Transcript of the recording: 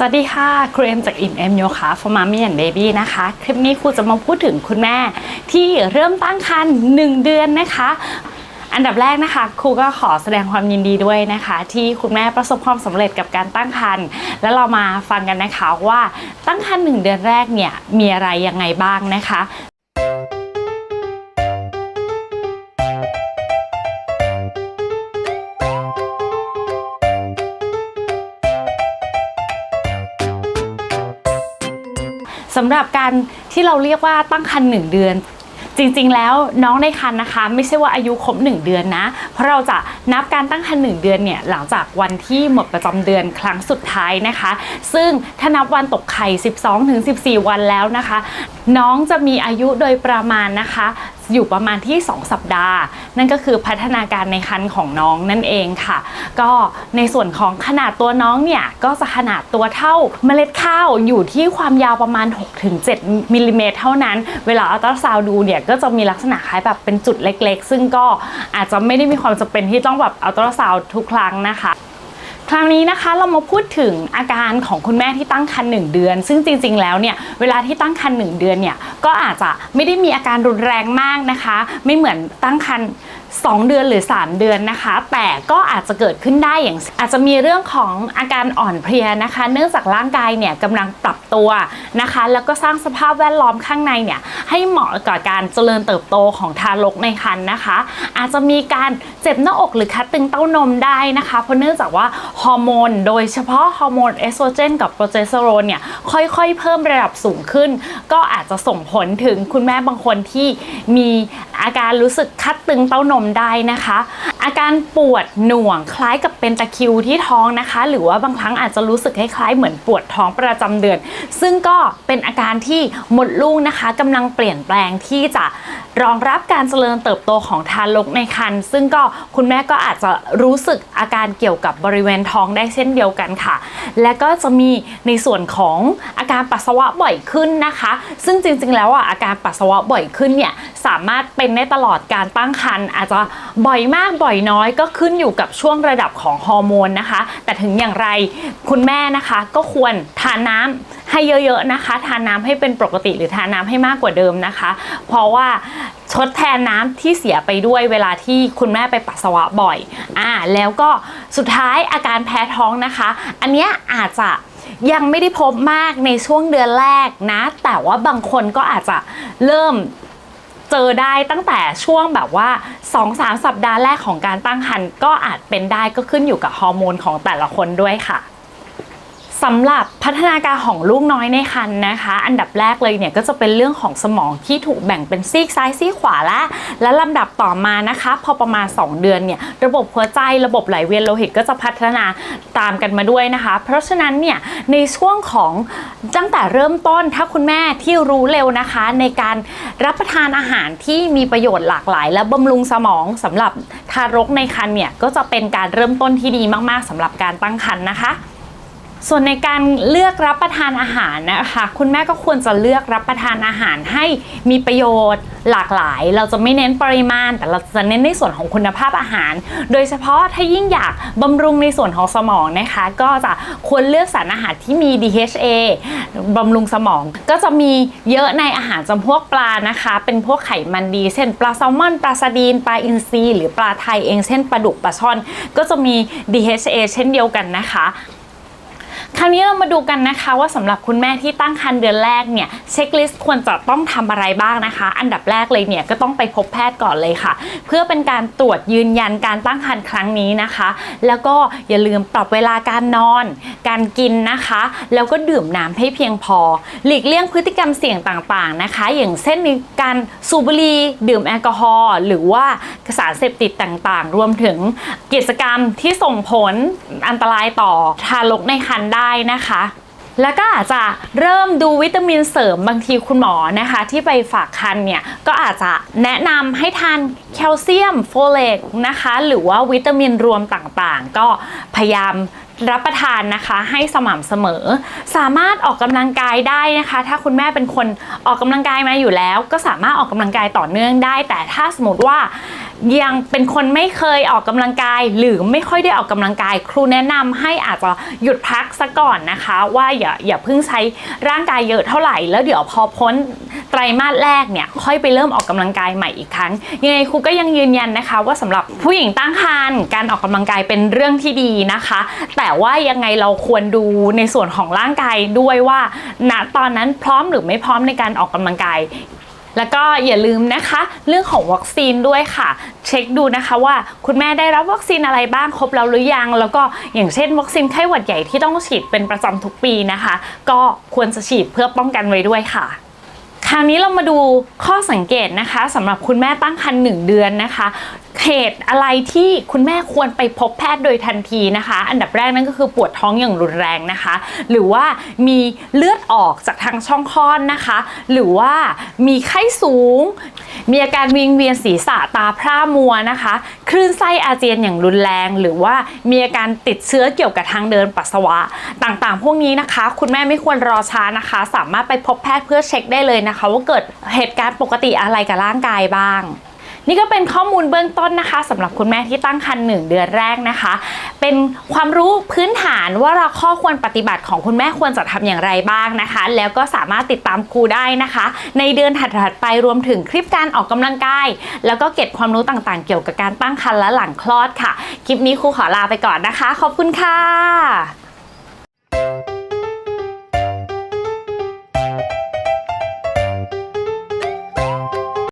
สวัสดีค่ะครูเอ็มจากอิ่มเอ็มโยคะฟอร์มามี่แอนเบบี้นะคะ คลิปนี้ครูจะมาพูดถึงคุณแม่ที่เริ่มตั้งครรภ์1เดือนนะคะ อันดับแรกนะคะ ครูก็ขอแสดงความยินดีด้วยนะคะ ที่คุณแม่ประสบความสำเร็จกับการตั้งครรภ์แล้วเรามาฟังกันนะคะว่าตั้งครรภ์1เดือนแรกเนี่ยมีอะไรยังไงบ้างนะคะ สำหรับการที่เราเรียกว่าตั้งครรภ์หนึ่งเดือน จริงๆแล้วน้องในครรภ์นะคะ ไม่ใช่ว่าอายุครบ1เดือนนะ เพราะเราจะนับการตั้งครรภ์1เดือนเนี่ยหลังจากวันที่หมดประจำเดือนครั้งสุดท้ายนะคะ ซึ่งถ้านับวันตกไข่ 12-14 วันแล้วนะคะ น้องจะมีอายุโดยประมาณนะคะ อยู่ประมาณที่ 2 สัปดาห์ นั่นก็คือพัฒนาการในครรภ์ของน้องนั่นเองค่ะ ก็ในส่วนของขนาดตัวน้องเนี่ย ก็จะขนาดตัวเท่าเมล็ดข้าวอยู่ที่ความยาวประมาณ 6-7มิลลิเมตรเท่านั้น เวลาอัลตราซาวด์ดูเนี่ยก็จะมีลักษณะคล้ายแบบเป็นจุดเล็กๆ ซึ่งก็อาจจะไม่ได้มีความจำเป็นที่ต้องแบบอัลตราซาวด์ทุกครั้งนะคะ ครั้งนี้นะคะเรามาพูดถึงอาการของคุณแม่ที่ตั้งครรภ์หนึ่งเดือน ซึ่งจริงๆ แล้วเนี่ยเวลาที่ตั้งครรภ์หนึ่งเดือนเนี่ยก็อาจจะไม่ได้มีอาการรุนแรงมากนะคะ ไม่เหมือนตั้งครรภ์ 2 เดือนหรือ 3 เดือนนะคะ แต่ก็อาจจะเกิดขึ้นได้อย่างอาจจะมีเรื่องของอาการอ่อนเพลียนะคะ เนื่องจากร่างกายเนี่ยกำลังปรับตัวนะคะ แล้วก็สร้างสภาพแวดล้อมข้างในเนี่ยให้เหมาะกับการเจริญเติบโตของทารกในครรภ์นะคะ อาจจะมีการเจ็บหน้าอกหรือคัดตึงเต้านมได้นะคะเพราะเนื่องจากว่าฮอร์โมนโดยเฉพาะฮอร์โมนเอสโตรเจนกับโปรเจสเตอโรนเนี่ยค่อยๆ เพิ่มระดับสูงขึ้น ก็อาจจะส่งผลถึงคุณแม่บางคนที่มีอาการรู้สึกคัดตึงเต้านมได้นะคะ อาการปวดหน่วงคล้ายกับเป็นตะคริวที่ท้องนะคะ หรือว่าบางครั้งอาจจะรู้สึกคล้ายๆเหมือนปวดท้องประจำเดือน ซึ่งก็เป็นอาการที่หมดลูกนะคะกำลังเปลี่ยนแปลงที่จะรองรับการเจริญเติบโตของทารกในครรภ์ซึ่งก็คุณแม่ก็อาจจะรู้สึกอาการเกี่ยวกับบริเวณท้องได้เช่นเดียวกันค่ะ และก็จะมีในส่วนของอาการปัสสาวะบ่อยขึ้นนะคะ ซึ่งจริงๆ แล้วอะอาการปัสสาวะบ่อยขึ้นเนี่ยสามารถเป็นได้ตลอดการตั้งครรภ์อาจจะบ่อยมากบ่อยน้อยก็ขึ้นอยู่กับช่วงระดับของฮอร์โมนนะคะ แต่ถึงอย่างไรคุณแม่นะคะก็ควรทานน้ำให้เยอะๆนะคะ ทานน้ำให้เป็นปกติหรือทานน้ำให้มากกว่าเดิมนะคะ เพราะว่าทดแทนน้ำที่เสียไปด้วยเวลาที่คุณแม่ไปปัสสาวะบ่อยอ่าแล้วก็สุดท้ายอาการแพ้ท้องนะคะ อันเนี้ยอาจจะยังไม่ได้พบมากในช่วงเดือนแรกนะ แต่ว่าบางคนก็อาจจะเริ่ม เจอได้ตั้งแต่ช่วงแบบว่า 2-3 สัปดาห์แรกของการตั้งครรภ์ก็อาจเป็นได้ก็ขึ้นอยู่กับฮอร์โมนของแต่ละคนด้วยค่ะ สำหรับพัฒนาการของลูกน้อยในครรภ์นะคะ อันดับแรกเลยเนี่ยก็จะเป็นเรื่องของสมองที่ถูกแบ่งเป็นซีกซ้ายซีกขวาและ และลำดับต่อมานะคะ พอประมาณ 2 เดือนเนี่ยระบบหัวใจระบบไหลเวียนโลหิตก็จะพัฒนาตามกันมาด้วยนะคะ เพราะฉะนั้นเนี่ยในช่วงของตั้งแต่เริ่มต้นถ้าคุณแม่ที่รู้เร็วนะคะ ในการรับประทานอาหารที่มีประโยชน์หลากหลาย และบำรุงสมองสำหรับทารกในครรภ์เนี่ยก็จะเป็นการเริ่มต้นที่ดีมาก ๆสำหรับการตั้งครรภ์นะคะ ส่วนในการเลือกรับประทานอาหารนะคะคุณแม่ก็ควรจะเลือกรับประทานอาหารให้มีประโยชน์หลากหลาย เราจะไม่เน้นปริมาณ แต่เราจะเน้นในส่วนของคุณภาพอาหาร โดยเฉพาะถ้ายิ่งอยากบำรุงในส่วนของสมองนะคะ ก็จะควรเลือกสารอาหารที่มี DHA บำรุงสมองก็จะมีเยอะในอาหารจำพวกปลานะคะ เป็นพวกไขมันดี เช่นปลาแซลมอน ปลาซาดีนปลาอินทรีหรือปลาไทยเองเช่นปลาดุกปลาช่อน ก็จะมี DHA เช่นเดียวกันนะคะ คราวนี้เรามาดูกันนะคะว่าสำหรับคุณแม่ที่ตั้งครรภ์เดือนแรกเนี่ยเช็คลิสต์ควรจะต้องทำอะไรบ้างนะคะ อันดับแรกเลยเนี่ยก็ต้องไปพบแพทย์ก่อนเลยค่ะ เพื่อเป็นการตรวจยืนยันการตั้งครรภ์ครั้งนี้นะคะ แล้วก็อย่าลืมปรับเวลาการนอน การกินนะคะ แล้วก็ดื่มน้ำให้เพียงพอ หลีกเลี่ยงพฤติกรรมเสี่ยงต่างๆนะคะ อย่างเช่นการสูบบุหรี่ดื่มแอลกอฮอล์หรือว่าสารเสพติดต่างๆ รวมถึงกิจกรรมที่ส่งผลอันตรายต่อทารกในครรภ์ได้ได้นะคะ แล้วก็อาจจะเริ่มดูวิตามินเสริมบางทีคุณหมอนะคะ ที่ไปฝากคันเนี่ยก็อาจจะแนะนำให้ทานแคลเซียมโฟเลตนะคะ หรือว่าวิตามินรวมต่างๆ ก็พยายามรับประทานนะคะให้สม่ำเสมอ สามารถออกกำลังกายได้นะคะ ถ้าคุณแม่เป็นคนออกกำลังกายมาอยู่แล้ว ก็สามารถออกกำลังกายต่อเนื่องได้ แต่ถ้าสมมติว่า ยังเป็นคนไม่เคยออกกำลังกาย หรือไม่ค่อยได้ออกกำลังกาย ครูแนะนำให้อาจจะหยุดพักซะก่อนนะคะ ว่าอย่าอย่าเพิ่งใช้ร่างกายเยอะเท่าไหร่ แล้วเดี๋ยวพอพ้นไตรมาสแรกเนี่ยค่อยไปเริ่มออกกำลังกายใหม่อีกครั้งยังไงครูก็ยังยืนยันนะคะ ว่าสำหรับผู้หญิงตั้งครรภ์การออกกำลังกายเป็นเรื่องที่ดีนะคะ แต่ว่ายังไงเราควรดูในส่วนของร่างกายด้วยว่าณตอนนั้นพร้อมหรือไม่พร้อมในการออกกำลังกาย แล้วก็อย่าลืมนะคะ เรื่องของวัคซีนด้วยค่ะ เช็คดูนะคะว่าคุณแม่ได้รับวัคซีนอะไรบ้างครบแล้วหรือยัง แล้วก็อย่างเช่น วัคซีนไข้หวัดใหญ่ที่ต้องฉีดเป็นประจำทุกปีนะคะ ก็ควรจะฉีดเพื่อป้องกันไว้ด้วยค่ะคราวนี้เรามาดูข้อสังเกตนะคะสำหรับคุณแม่ตั้งครรภ์หนึ่งเดือนนะคะ เหตุอะไรที่คุณแม่ควรไปพบแพทย์โดยทันทีนะคะ อันดับแรกนั่นก็คือปวดท้องอย่างรุนแรงนะคะ หรือว่ามีเลือดออกจากทางช่องคลอดนะคะ หรือว่ามีไข้สูง มีอาการวิงเวียนศีรษะตาพร่ามัวนะคะ คลื่นไส้อาเจียนอย่างรุนแรง หรือว่ามีอาการติดเชื้อเกี่ยวกับทางเดินปัสสาวะ ต่างๆ พวกนี้นะคะ คุณแม่ไม่ควรรอช้านะคะ สามารถไปพบแพทย์เพื่อเช็คได้เลยนะคะ ว่าเกิดเหตุการณ์ปกติอะไรกับร่างกายบ้าง นี่ก็เป็นข้อมูลเบื้องต้นนะคะสำหรับคุณแม่ที่ตั้งครรภ์หนึ่งเดือนแรกนะคะ เป็นความรู้พื้นฐานว่าเราข้อควรปฏิบัติของคุณแม่ควรจะทำอย่างไรบ้างนะคะ แล้วก็สามารถติดตามครูได้นะคะ ในเดือนถัดๆไปรวมถึงคลิปการออกกำลังกายแล้วก็เก็บความรู้ต่างๆ เกี่ยวกับการตั้งครรภ์และหลังคลอดค่ะ คลิปนี้ครูขอลาไปก่อนนะคะ ขอบคุณค่ะ